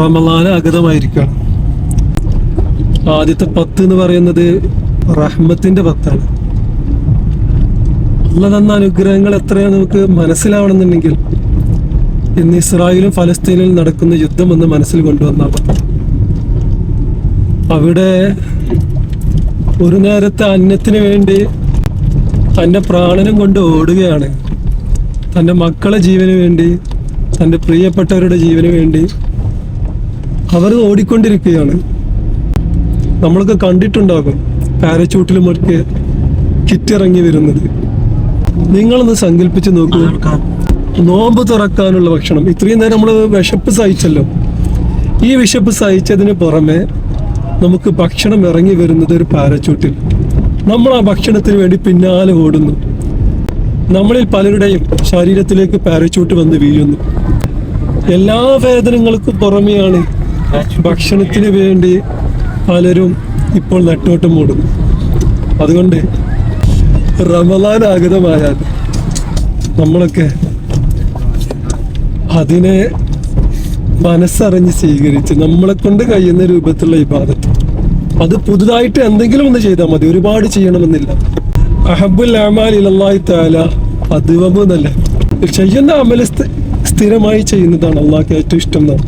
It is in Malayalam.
റമലാന അഗതമായിരിക്കുകയാണ് ആദ്യത്തെ പത്ത് എന്ന് പറയുന്നത് റഹ്മത്തിന്റെ പത്താണ്. അല്ല തന്ന അനുഗ്രഹങ്ങൾ എത്രയാണ് നമുക്ക് മനസ്സിലാവണമെന്നുണ്ടെങ്കിൽ ഇന്ന് ഇസ്രായേലും ഫലസ്തീനിലും നടക്കുന്ന യുദ്ധം എന്ന് മനസ്സിൽ കൊണ്ടുവന്നാൽ അവിടെ ഒരു നേരത്തെ അന്നത്തിന് വേണ്ടി തന്റെ പ്രാണനം കൊണ്ട് ഓടുകയാണ്. തന്റെ മക്കളെ ജീവന് വേണ്ടി തന്റെ പ്രിയപ്പെട്ടവരുടെ ജീവന് വേണ്ടി അവർ ഓടിക്കൊണ്ടിരിക്കുകയാണ്. നമ്മളൊക്കെ കണ്ടിട്ടുണ്ടാകും പാരച്ചൂട്ടിലും ഒക്കെ കിറ്റിറങ്ങി വരുന്നത്. നിങ്ങളൊന്ന് സങ്കല്പിച്ച് നോക്കൂ. നോമ്പ് തുറക്കാനുള്ള ഭക്ഷണം. ഇത്രയും നേരം നമ്മൾ വിശപ്പ് സഹിച്ചല്ലോ. ഈ വിശപ്പ് സഹിച്ചതിന് പുറമെ നമുക്ക് ഭക്ഷണം ഇറങ്ങി വരുന്നത് ഒരു പാരച്ചൂട്ടിൽ നമ്മൾ ആ ഭക്ഷണത്തിന് വേണ്ടി പിന്നാലെ ഓടുന്നു. നമ്മളിൽ പലരുടെയും ശരീരത്തിലേക്ക് പാരച്ചൂട്ട് വന്ന് വീഴുന്നു. എല്ലാ വേദനകൾക്കും പുറമെയാണ് ഭക്ഷണത്തിന് വേണ്ടി പലരും ഇപ്പോൾ നെട്ടോട്ടം മൂടുന്നു. അതുകൊണ്ട് റമലാൻ ആഗതമായാൽ നമ്മളൊക്കെ അതിനെ മനസ്സറിഞ്ഞ് സ്വീകരിച്ച് നമ്മളെ കൊണ്ട് കഴിയുന്ന രൂപത്തിലുള്ള ഇബാദത്ത്. അത് പുതുതായിട്ട് എന്തെങ്കിലും ഒന്ന് ചെയ്താൽ മതി. ഒരുപാട് ചെയ്യണമെന്നില്ല. അഹബുൽ അമാലി താല അതിവമെന്നല്ലേ ചെയ്യുന്ന അമല സ്ഥിരമായി ചെയ്യുന്നതാണ് അള്ളാഹ്ക്ക് ഏറ്റവും ഇഷ്ടം എന്നാണ്.